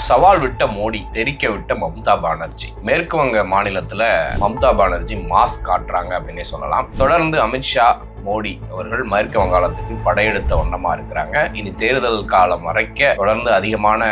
சவால் விட்ட மோடி தெரிக்க விட்ட மம்தா பானர்ஜி. மேற்கு வங்க மாநிலத்துல மம்தா பானர்ஜி மாஸ்க் காட்டுறாங்க அப்படின்னே சொல்லலாம். தொடர்ந்து அமித்ஷா மோடி அவர்கள் மேற்கு வங்காளத்துக்கு படையெடுத்த வண்ணமா இருக்கிறாங்க. இனி தேர்தல் காலம் வரைக்க தொடர்ந்து அதிகமான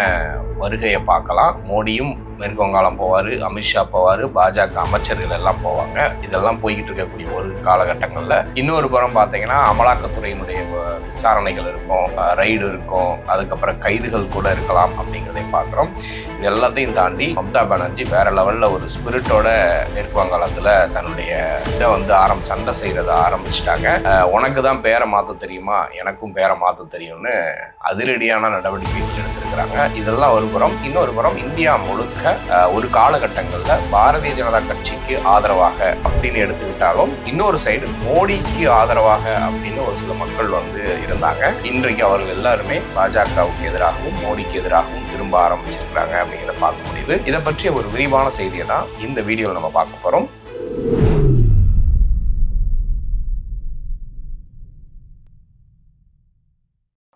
வருகையை பார்க்கலாம். மோடியும் மேற்கு வங்காளம் போவார் அமித்ஷா போவார் பாஜக அமைச்சர்கள் எல்லாம் போவாங்க. இதெல்லாம் போய்கிட்டு இருக்கக்கூடிய ஒரு காலகட்டங்களில். இன்னொரு புறம் பார்த்தீங்கன்னா அமலாக்கத்துறையினுடைய விசாரணைகள் இருக்கும் ரைடு இருக்கும் அதுக்கப்புறம் கைதுகள் கூட இருக்கலாம் அப்படிங்கிறதை பார்க்குறோம். இது எல்லாத்தையும் தாண்டி மம்தா பானர்ஜி வேற லெவலில் ஒரு ஸ்பிரிட்டோட மேற்கு வங்காளத்தில் தன்னுடைய இதை வந்து ஆரம் சண்டை செய்கிறத ஆரம்பிச்சிட்டாங்க. உனக்கு தான் பேரை மாற்ற தெரியுமா? எனக்கும் பேரை மாற்ற தெரியும்னு அதிரடியான நடவடிக்கைகள் எடுத்திருக்கிறாங்க. இதெல்லாம் ஒரு புறம் இன்னொரு புறம் இந்தியா முழுக்க ஒரு காலகட்டங்களில் பாரதிய ஜனதா கட்சிக்கு ஆதரவாக அப்படின்னு எடுத்துக்கிட்டாலும் இன்னொரு சைடு மோடிக்கு ஆதரவாக அப்படின்னு ஒரு சில மக்கள் வந்து இருந்தாங்க. இன்றைக்கு அவர்கள் எல்லாருமே பாஜகவுக்கு எதிராகவும் மோடிக்கு எதிராகவும் திரும்ப ஆரம்பிச்சிருக்கிறாங்க அப்படிங்கிறத பார்க்க முடியுது. இதை பற்றிய ஒரு விரிவான செய்தியை தான் இந்த வீடியோவில் நம்ம பார்க்க போகிறோம்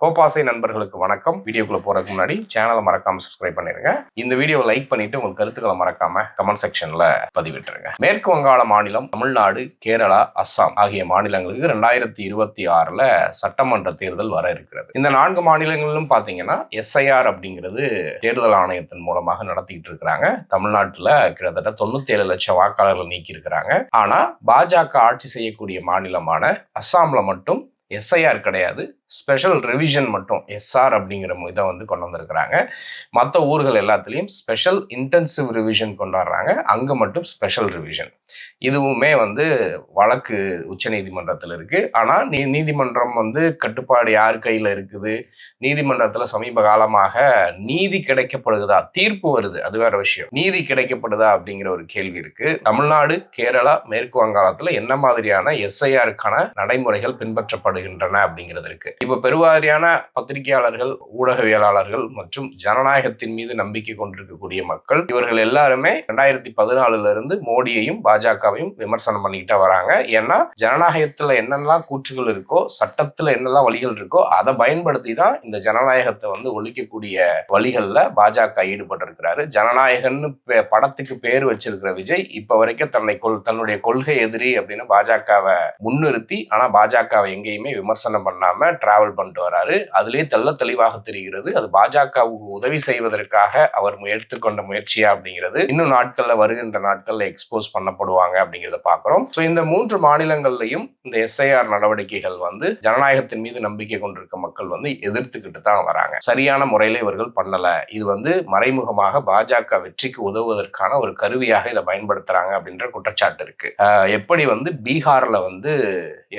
கோபாசை நண்பர்களுக்கு வணக்கம். வீடியோக்குள்ள போறதுக்கு முன்னாடி சேனலை மறக்காம சப்ஸ்கிரைப் பண்ணிருங்க. இந்த வீடியோவை லைக் பண்ணிட்டு உங்க கருத்துக்களை மறக்காம கமெண்ட் செக்ஷன்ல பதிவிட்டுருங்க. மேற்கு வங்காள மாநிலம் தமிழ்நாடு கேரளா அஸ்ஸாம் ஆகிய மாநிலங்களுக்கு ரெண்டாயிரத்தி இருபத்தி ஆறுல சட்டமன்ற தேர்தல் வர இருக்கிறது. இந்த நான்கு மாநிலங்களிலும் பாத்தீங்கன்னா எஸ்ஐஆர் அப்படிங்கிறது தேர்தல் ஆணையத்தின் மூலமாக நடத்திட்டு இருக்கிறாங்க. தமிழ்நாட்டுல கிட்டத்தட்ட தொண்ணூத்தி ஏழு லட்சம் வாக்காளர்கள் நீக்கி இருக்கிறாங்க ஆனா பாஜக ஆட்சி செய்யக்கூடிய மாநிலமான அஸ்ஸாம்ல மட்டும் எஸ்ஐஆர் கிடையாது. ஸ்பெஷல் ரிவிஷன் மட்டும் எஸ்ஆர் அப்படிங்கிற இதை வந்து கொண்டு வந்திருக்கிறாங்க. மற்ற ஊர்கள் எல்லாத்துலேயும் ஸ்பெஷல் இன்டென்சிவ் ரிவிஷன் கொண்டாடுறாங்க. அங்கே மட்டும் ஸ்பெஷல் ரிவிஷன் இதுவுமே வந்து வழக்கு உச்சநீதிமன்றத்தில் இருக்குது ஆனால் நீ நீதிமன்றம் வந்து கட்டுப்பாடு யார் கையில் இருக்குது? நீதிமன்றத்தில் சமீப காலமாக நீதி கிடைக்கப்படுதா தீர்ப்பு வருது. அது வேற விஷயம். நீதி கிடைக்கப்படுதா? அப்படிங்கிற ஒரு கேள்வி இருக்குது தமிழ்நாடு கேரளா மேற்கு வங்காளத்தில் என்ன மாதிரியான எஸ்ஐஆருக்கான நடைமுறைகள் பின்பற்றப்படுகின்றன அப்படிங்கிறது இருக்கு. இப்போ பெருவாரியான பத்திரிகையாளர்கள் ஊடகவியலாளர்கள் மற்றும் ஜனநாயகத்தின் மீது நம்பிக்கை கொண்டிருக்கக்கூடிய மக்கள் இவர்கள் எல்லாருமே ரெண்டாயிரத்தி பதினாலுல இருந்து மோடியையும் பாஜகவையும் விமர்சனம் பண்ணிக்கிட்டே வராங்க. ஏன்னா ஜனநாயகத்துல என்னெல்லாம் கூற்றுகள் இருக்கோ சட்டத்துல என்னெல்லாம் வழிகள் இருக்கோ அதை பயன்படுத்தி தான் இந்த ஜனநாயகத்தை வந்து ஒழிக்கக்கூடிய வழிகள்ல பாஜக ஈடுபட்டிருக்கிறாரு. ஜனநாயகன்னு பே- படத்துக்கு பேர் வச்சிருக்கிற விஜய் இப்ப வரைக்கும் தன்னை கொள் தன்னுடைய கொள்கை எதிரி அப்படின்னு பாஜகவை முன்னிறுத்தி ஆனா பாஜகவை எங்கேயுமே விமர்சனம் பண்ணாம டிராவல் பண்ணிட்டு வராரு. அதுலேயே தெள்ள தெளிவாக தெரிகிறது அது பாஜகவுக்கு உதவி செய்வதற்காக அவர் எடுத்துக்கொண்ட முயற்சியா அப்படிங்கிறது. இன்னும் நாட்கள்ல வருகின்ற நாட்கள்ல எக்ஸ்போஸ் பண்ணப்படுவாங்க அப்படிங்கிறத பாக்குறோம். ஸோ இந்த மூன்று மாநிலங்கள்லையும் இந்த எஸ்ஐஆர் நடவடிக்கைகள் வந்து ஜனநாயகத்தின் மீது நம்பிக்கை கொண்டிருக்க மக்கள் வந்து எதிர்த்துக்கிட்டு தான் வராங்க. சரியான முறையில இவர்கள் பண்ணல. இது வந்து மறைமுகமாக பாஜக வெற்றிக்கு உதவுவதற்கான ஒரு கருவியாக இதை பயன்படுத்துறாங்க அப்படின்ற குற்றச்சாட்டு இருக்கு. எப்படி வந்து பீகார்ல வந்து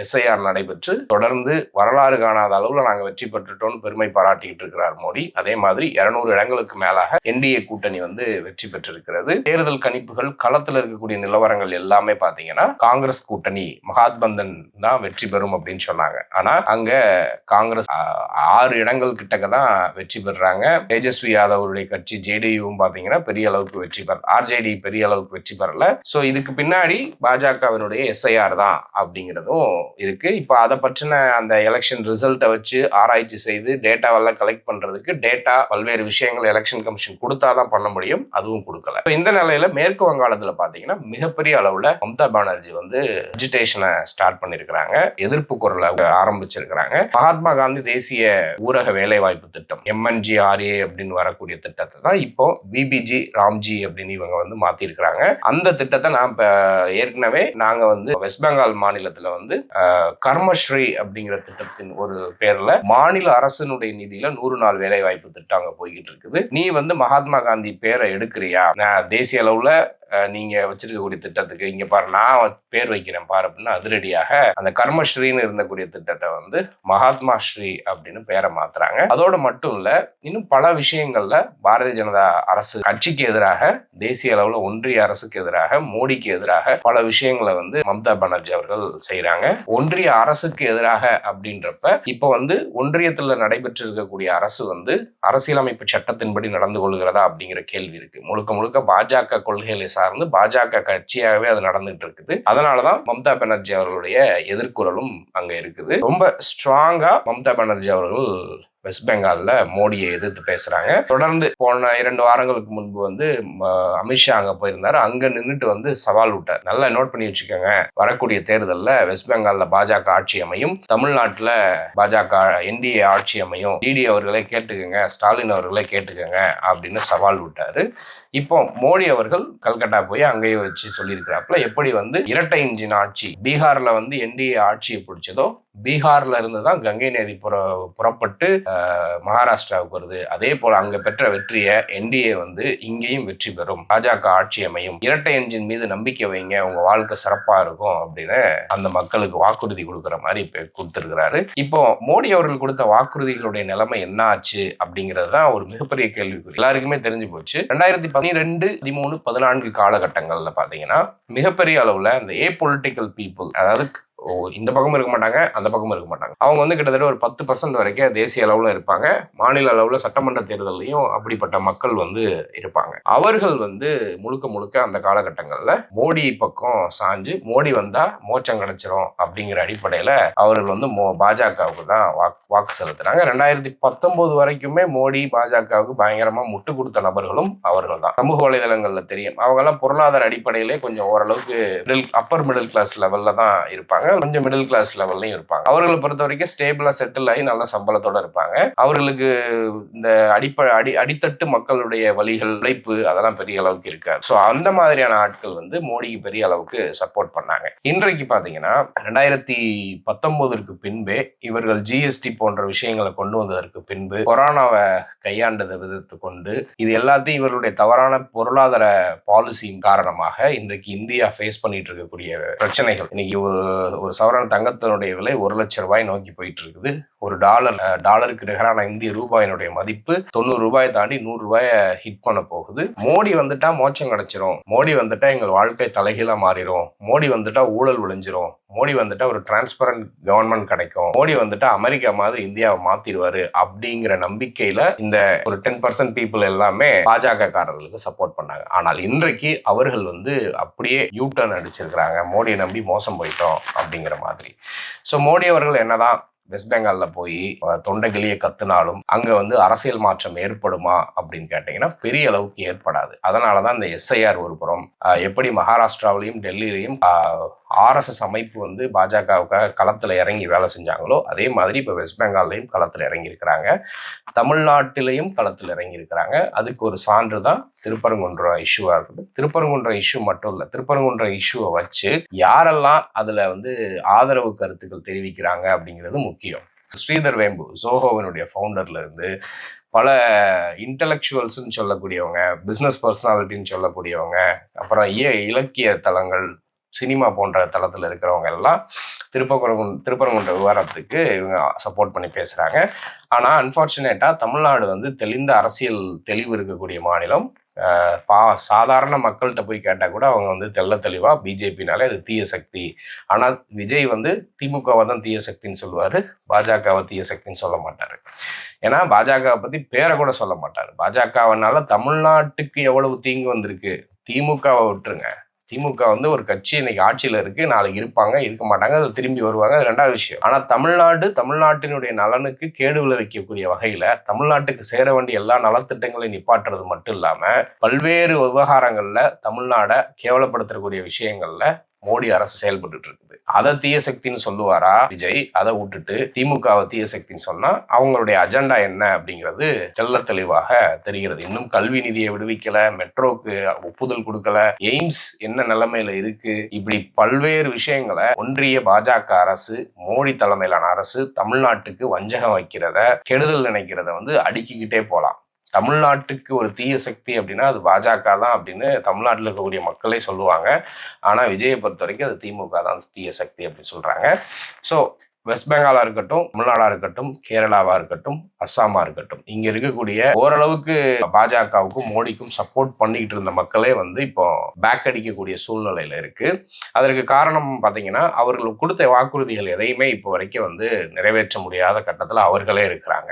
எஸ்ஐஆர் நடைபெற்று தொடர்ந்து வரலாறு காணாத அளவில் நாங்கள் வெற்றி பெற்றுட்டோம்னு பெருமை பாராட்டிக்கிட்டு இருக்கிறார் மோடி. அதே மாதிரி இருநூறு இடங்களுக்கு மேலாக என்டிஏ கூட்டணி வந்து வெற்றி பெற்றிருக்கிறது. தேர்தல் கணிப்புகள் களத்தில் இருக்கக்கூடிய நிலவரங்கள் எல்லாமே பார்த்தீங்கன்னா காங்கிரஸ் கூட்டணி மகாத்பந்தன் தான் வெற்றி பெறும் அப்படின்னு சொன்னாங்க. ஆனால் அங்கே காங்கிரஸ் ஆறு இடங்கள் கிட்டக்க தான் வெற்றி பெறுறாங்க தேஜஸ்வி யாதவருடைய கட்சி ஜேடியும் பார்த்தீங்கன்னா பெரிய அளவுக்கு வெற்றி பெற ஆர்ஜேடி பெரிய அளவுக்கு வெற்றி பெறல. ஸோ இதுக்கு பின்னாடி பாஜகவினுடைய எஸ்ஐஆர் தான் அப்படிங்கிறதும் இருக்கு. இப்போ அதை பிரச்சனை அந்த எலெக்ஷன் ரிசல்ட்டை வச்சு ஆராய்ச்சி செய்து டேட்டாவெல்லாம் கலெக்ட் பண்ணுறதுக்கு டேட்டா பல்வேறு விஷயங்கள் எலெக்ஷன் கமிஷன் கொடுத்தாதான் பண்ண முடியும் அதுவும் கொடுக்கல. இப்போ இந்த நிலையில் மேற்கு வங்காளத்தில் பார்த்தீங்கன்னா மிகப்பெரிய அளவில் மம்தா பானர்ஜி வந்து அஜிடேஷனை ஸ்டார்ட் பண்ணியிருக்கிறாங்க எதிர்ப்பு குரலை ஆரம்பிச்சிருக்கிறாங்க. மகாத்மா காந்தி தேசிய ஊரக வேலைவாய்ப்பு திட்டம் எம்என்ஜிஆர்ஏ அப்படின்னு வரக்கூடிய திட்டத்தை தான் இப்போ பிபிஜி ராம்ஜி அப்படின்னு இவங்க வந்து மாற்றிருக்கிறாங்க அந்த திட்டத்தை நான் இப்போ ஏற்கனவே நாங்கள் வந்து வெஸ்ட் பெங்கால் மாநிலத்தில் வந்து கர்மஸ்ரீ அப்படிங்கிற திட்டத்தின் ஒரு பேர்ல மாநில அரசினுடைய நிதியில நூறு நாள் வேலை வாய்ப்பு திட்டம் அங்க போய்கிட்டு இருக்குது. நீ வந்து மகாத்மா காந்தி பேரை எடுக்கிறியா? தேசிய அளவுல நீங்கள் நீங்க வச்சிருக்கக்கூடிய திட்டத்துக்கு இங்க பாரு நான் பேர் வைக்கிறேன் பாரு அப்படின்னு அதிரடியாக அந்த கர்மஸ்ரீன்னு இருந்தக்கூடிய திட்டத்தை வந்து மகாத்மா ஸ்ரீ அப்படின்னு பேரை மாத்துறாங்க. அதோட மட்டும் இல்ல இன்னும் பல விஷயங்கள்ல பாரதிய ஜனதா அரசு கட்சிக்கு எதிராக தேசிய அளவுல ஒன்றிய அரசுக்கு எதிராக மோடிக்கு எதிராக பல விஷயங்களை வந்து மம்தா பானர்ஜி அவர்கள் செய்கிறாங்க ஒன்றிய அரசுக்கு எதிராக அப்படின்றப்ப இப்ப வந்து ஒன்றியத்தில் நடைபெற்றிருக்கக்கூடிய அரசு வந்து அரசியலமைப்பு சட்டத்தின்படி நடந்து கொள்கிறதா அப்படிங்கிற கேள்வி இருக்கு. முழுக்க முழுக்க பாஜக கொள்கைகளை சார்ந்து பாஜக கட்சியாகவே அது நடந்துட்டு இருக்குது அதனாலதான் மம்தா பானர்ஜி அவர்களுடைய எதிர்குரலும் அங்க இருக்குது. ரொம்ப ஸ்ட்ராங்கா மம்தா பானர்ஜி அவர்கள் வெஸ்ட் பெங்காலில் மோடியை எதிர்த்து பேசுகிறாங்க தொடர்ந்து போன இரண்டு வாரங்களுக்கு முன்பு வந்து அமித்ஷா அங்கே போயிருந்தாரு. அங்கே நின்றுட்டு வந்து சவால் விட்டார். நல்லா நோட் பண்ணி வச்சுக்கோங்க. வரக்கூடிய தேர்தலில் வெஸ்ட் பெங்காலில் பாஜக ஆட்சி அமையும். தமிழ்நாட்டில் பாஜக என்டிஏ ஆட்சி அமையும். டிடி அவர்களே கேட்டுக்கோங்க. ஸ்டாலின் அவர்களே கேட்டுக்கோங்க அப்படின்னு சவால் விட்டார். இப்போ மோடி அவர்கள் கல்கட்டா போய் அங்கேயே வச்சு சொல்லியிருக்கிறாப்புல எப்படி வந்து இரட்டை இன்ஜின் ஆட்சி பீகாரில் வந்து என்டிஏ ஆட்சியை பிடிச்சதோ பீகார்ல இருந்து தான் கங்கை நதி புற புறப்பட்டு அஹ், மகாராஷ்டிராவுக்கு வருது. அதே போல அங்க பெற்ற வெற்றியை என்டிஏ வந்து இங்கேயும் வெற்றி பெறும். பாஜக ஆட்சி அமையும். இரட்டை என்ஜின் மீது நம்பிக்கை வைங்க. உங்க வாழ்க்கை சிறப்பா இருக்கும் அப்படின்னு அந்த மக்களுக்கு வாக்குறுதி கொடுக்குற மாதிரி இப்ப கொடுத்திருக்கிறாரு. இப்போ மோடி அவர்கள் கொடுத்த வாக்குறுதிகளுடைய நிலைமை என்ன ஆச்சு அப்படிங்கிறது தான் ஒரு மிகப்பெரிய கேள்விக்குறி. எல்லாருக்குமே தெரிஞ்சு போச்சு. ரெண்டாயிரத்தி பன்னிரெண்டு பதிமூணு பதினான்கு காலகட்டங்கள்ல பாத்தீங்கன்னா மிகப்பெரிய அளவுல இந்த ஏ பொலிட்டிக்கல் பீப்புள் அதாவது இந்த பக்கமும் இருக்க மாட்டாங்க அந்த பக்கமும் இருக்க மாட்டாங்க. அவங்க வந்து கிட்டத்தட்ட ஒரு பத்து பர்சன்ட் வரைக்கும் தேசிய அளவில் இருப்பாங்க. மாநில அளவில் சட்டமன்ற தேர்தல்லையும் அப்படிப்பட்ட மக்கள் வந்து இருப்பாங்க. அவர்கள் வந்து முழுக்க முழுக்க அந்த காலகட்டங்களில் மோடி பக்கம் சாஞ்சு மோடி வந்தால் மோச்சம் கிடைச்சிரும் அப்படிங்கிற அடிப்படையில் அவர்கள் வந்து மோ பாஜகவுக்கு தான் வாக்கு வாக்கு செலுத்துறாங்க. ரெண்டாயிரத்தி பத்தொம்போது வரைக்குமே மோடி பாஜகவுக்கு பயங்கரமாக முட்டு கொடுத்த நபர்களும் அவர்கள் தான். சமூக வலைதளங்களில் தெரியும். அவங்கெல்லாம் பொருளாதார அடிப்படையிலே கொஞ்சம் ஓரளவுக்கு மிடில் அப்பர் மிடில் கிளாஸ் லெவல்ல தான் இருப்பாங்க. கொஞ்சம் மிடில் கிளாஸ் லெவல்லையும் இருப்பாங்க. அவர்களை பொறுத்த வரைக்கும் ஸ்டேபிளா செட்டில் ஆகி நல்ல சம்பளத்தோட இருப்பாங்க. அவர்களுக்கு இந்த அடிப்படை அடி அடித்தட்டு மக்களுடைய வழிகள் உழைப்பு அதெல்லாம் பெரிய அளவுக்கு இருக்காது. ஸோ அந்த மாதிரியான ஆட்கள் வந்து மோடிக்கு பெரிய அளவுக்கு சப்போர்ட் பண்ணாங்க. இன்றைக்கு பார்த்தீங்கன்னா ரெண்டாயிரத்தி பத்தொன்பதற்கு பின்பே இவர்கள் ஜிஎஸ்டி போன்ற விஷயங்களை கொண்டு வந்ததற்கு பின்பு கொரோனாவை கையாண்டதை விதத்து கொண்டு இது எல்லாத்தையும் இவர்களுடைய தவறான பொருளாதார பாலிசியின் காரணமாக இன்றைக்கு இந்தியா ஃபேஸ் பண்ணிட்டு இருக்கக்கூடிய பிரச்சனைகள். இன்னைக்கு ஒரு சவரன் தங்கத்தினுடைய விலை ஒரு லட்சம் ரூபாய் நோக்கி போயிட்டு இருக்குது ஒரு டாலர் டாலருக்கு நிகரான இந்திய ரூபாயினுடைய மதிப்பு தொண்ணூறு ரூபாயை தாண்டி நூறு ரூபாயை ஹிட் பண்ண போகுது. மோடி வந்துட்டா மோச்சம் கிடைச்சிரும். மோடி வந்துட்டா எங்கள் வாழ்க்கை தலைகீழா மாறிடும் மோடி வந்துட்டா ஊழல் விழிஞ்சிரும் மோடி வந்துட்டா ஒரு டிரான்ஸ்பரண்ட் கவர்மெண்ட் கிடைக்கும். மோடி வந்துட்டா அமெரிக்கா மாதிரி இந்தியாவை மாத்திடுவாரு அப்படிங்கிற நம்பிக்கையில இந்த ஒரு டென் பர்சன்ட் பீப்புள் எல்லாமே பாஜக காரர்களுக்கு சப்போர்ட் பண்ணாங்க. ஆனால் இன்றைக்கு அவர்கள் வந்து அப்படியே யூ டர்ன் அடிச்சிருக்கிறாங்க. மோடியை நம்பி மோசம் போயிட்டோம் அப்படி அப்படிங்கிற மாதிரி. ஸோ மோடி அவர்கள் என்னதான் வெஸ்ட் பெங்கால்ல போய் அஹ், கத்துனாலும் அங்க வந்து அரசியல் மாற்றம் ஏற்படுமா அப்படின்னு கேட்டிங்கன்னா பெரிய அளவுக்கு ஏற்படாது. அதனால தான் இந்த எஸ்ஐஆர் ஒரு புறம் எப்படி மகாராஷ்டிராவிலையும் டெல்லியிலையும் ஆர்எஸ்எஸ் அமைப்பு வந்து பாஜகவுக்காக களத்தில் இறங்கி வேலை செஞ்சாங்களோ அதே மாதிரி இப்போ வெஸ்ட் பெங்கால்லையும் களத்தில் இறங்கியிருக்கிறாங்க. தமிழ்நாட்டிலையும் களத்தில் இறங்கியிருக்கிறாங்க. அதுக்கு ஒரு சான்று தான் திருப்பரங்குன்றம் இஷ்யூவாக இருக்குது திருப்பரங்குன்றம் இஷ்யூ மட்டும் இல்லை திருப்பரங்குன்றம் இஷ்யூவை வச்சு யாரெல்லாம் அதில் வந்து ஆதரவு கருத்துக்கள் தெரிவிக்கிறாங்க அப்படிங்கிறது முக்கியம். ஸ்ரீதர் வேம்பு சோஹோவினுடைய ஃபவுண்டர்லேருந்து பல இன்டலெக்சுவல்ஸ்ன்னு சொல்லக்கூடியவங்க பிஸ்னஸ் பர்சனாலிட்டின்னு சொல்லக்கூடியவங்க அப்புறம் இய இலக்கிய தலங்கள் சினிமா போன்ற தளத்தில் இருக்கிறவங்க எல்லாம் திருப்பரங்குன் திருப்பரங்குன்ற விவகாரத்துக்கு இவங்க சப்போர்ட் பண்ணி பேசுகிறாங்க ஆனால் அன்ஃபார்ச்சுனேட்டாக தமிழ்நாடு வந்து தெளிந்த அரசியல் தெளிவு இருக்கக்கூடிய மாநிலம். பா சாதாரண மக்கள்கிட்ட போய் கேட்டால் கூட அவங்க வந்து தெல்ல தெளிவாக பிஜேபினாலே அது தீய சக்தி. ஆனால் விஜய் வந்து திமுகவை தான் தீய சக்தின்னு சொல்லுவார். பாஜகவை தீய சக்தின்னு சொல்ல மாட்டார். ஏன்னா பாஜகவை பற்றி பேரை கூட சொல்ல மாட்டார். பாஜகவனால தமிழ்நாட்டுக்கு எவ்வளவு தீங்கு வந்திருக்கு? திமுகவை விட்டுருங்க. திமுக வந்து ஒரு கட்சி இன்னைக்கு ஆட்சியில் இருக்கு நாளைக்கு இருப்பாங்க இருக்க மாட்டாங்க அதை திரும்பி வருவாங்க அது ரெண்டாவது விஷயம். ஆனால் தமிழ்நாடு தமிழ்நாட்டினுடைய நலனுக்கு கேடு விளைவிக்கக்கூடிய வகையில் தமிழ்நாட்டுக்கு சேர வேண்டிய எல்லா நலத்திட்டங்களையும் நிப்பாட்டுறது மட்டும் இல்லாமல் பல்வேறு விவகாரங்களில் தமிழ்நாடை கேவலப்படுத்தக்கூடிய விஷயங்களில் மோடி அரசு செயல்பட்டு இருக்குது அதை தீய சக்தின்னு சொல்லுவாரா? விஜய் அதை விட்டுட்டு திமுகவை தீய சக்தின்னு சொன்னா அவங்களுடைய அஜெண்டா என்ன அப்படிங்கிறது தெல்ல தெளிவாக தெரிகிறது. இன்னும் கல்வி நிதியை விடுவிக்கல மெட்ரோக்கு ஒப்புதல் கொடுக்கல எய்ம்ஸ் என்ன நிலைமையில இருக்கு? இப்படி பல்வேறு விஷயங்களை ஒன்றிய பாஜக அரசு மோடி தலைமையிலான அரசு தமிழ்நாட்டுக்கு வஞ்சகம் வைக்கிறத கெடுதல் நினைக்கிறத வந்து அடுக்கிக்கிட்டே போலாம். தமிழ்நாட்டுக்கு ஒரு தீய சக்தி அப்படின்னா அது பாஜக தான் அப்படின்னு தமிழ்நாட்டில் இருக்கக்கூடிய மக்களே சொல்லுவாங்க. ஆனால் விஜயை பொறுத்த வரைக்கும் அது திமுக தான் தீய சக்தி அப்படின்னு சொல்கிறாங்க ஸோ வெஸ்ட் பெங்காலாக இருக்கட்டும் தமிழ்நாடாக இருக்கட்டும் கேரளாவாக இருக்கட்டும் அஸ்ஸாமாக இருக்கட்டும். இங்கே இருக்கக்கூடிய ஓரளவுக்கு பாஜகவுக்கும் மோடிக்கும் சப்போர்ட் பண்ணிக்கிட்டு இருந்த மக்களே வந்து இப்போ பேக் அடிக்கக்கூடிய சூழ்நிலையில் இருக்குது அதற்கு காரணம் பார்த்தீங்கன்னா அவர்கள் கொடுத்த வாக்குறுதிகள் எதையுமே இப்போ வரைக்கும் வந்து நிறைவேற்ற முடியாத கட்டத்தில் அவர்களே இருக்கிறாங்க.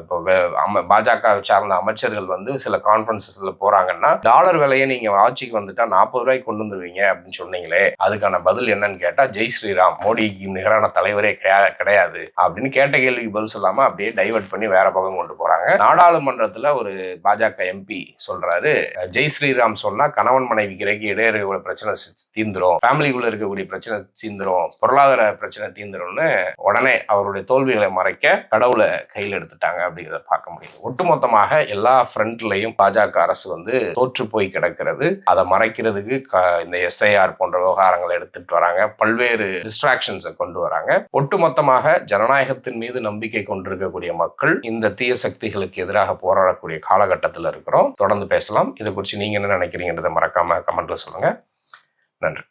இப்போ அம- பாஜக சார்ந்த அமைச்சர்கள் வந்து சில கான்ஃபரன்சஸில் போகிறாங்கன்னா டாலர் விலையை நீங்கள் ஆட்சிக்கு வந்துட்டால் நாற்பது ரூபாய்க்கு கொண்டு வந்துருவீங்க அப்படின்னு சொன்னீங்களே அதுக்கான பதில் என்னன்னு கேட்டால் ஜெய் ஸ்ரீராம் மோடிக்கு நிகரான தலைவரே கிடையா- கிடையாது அப்படின்னு கேட்ட கேள்விக்கு பதில் சொல்லாம அப்படியே டைவர்ட் பண்ணி வேற பக்கம் கொண்டு போறாங்க. நாடாளுமன்றத்துல ஒரு பாஜக எம்பி சொல்றாரு ஜெய் ஸ்ரீராம் சொன்னா கணவன் மனைவி இடையே இடையே இருக்கக்கூடிய பிரச்சனை தீந்துரும். ஃபேமிலிக்குள்ள இருக்கக்கூடிய பிரச்சனை தீந்துரும். பொருளாதார பிரச்சனை தீந்துரும்னு உடனே அவருடைய தோல்விகளை மறைக்க கடவுளை கையில் எடுத்துட்டாங்க அப்படிங்கிறத பார்க்க முடியும் ஒட்டுமொத்தமாக எல்லா ஃப்ரண்ட்லையும் பாஜக அரசு வந்து தோற்று போய் கிடக்கிறது. அதை மறைக்கிறதுக்கு இந்த எஸ்ஐஆர் போன்ற விவகாரங்களை எடுத்துட்டு வராங்க. பல்வேறு டிஸ்ட்ராக்ஷன்ஸை கொண்டு வராங்க. ஒட்டுமொத்தமாக ஜனநாயகத்தின் மீது நம்பிக்கை கொண்டிருக்கக்கூடிய மக்கள் இந்த தீய சக்திகளுக்கு எதிராக போராடக்கூடிய காலகட்டத்தில் இருக்கிறோம். தொடர்ந்து பேசலாம். இதை குறித்து நீங்கள் என்ன நினைக்கிறீங்கன்றதை மறக்காம கமெண்ட்ல சொல்லுங்க. நன்றி.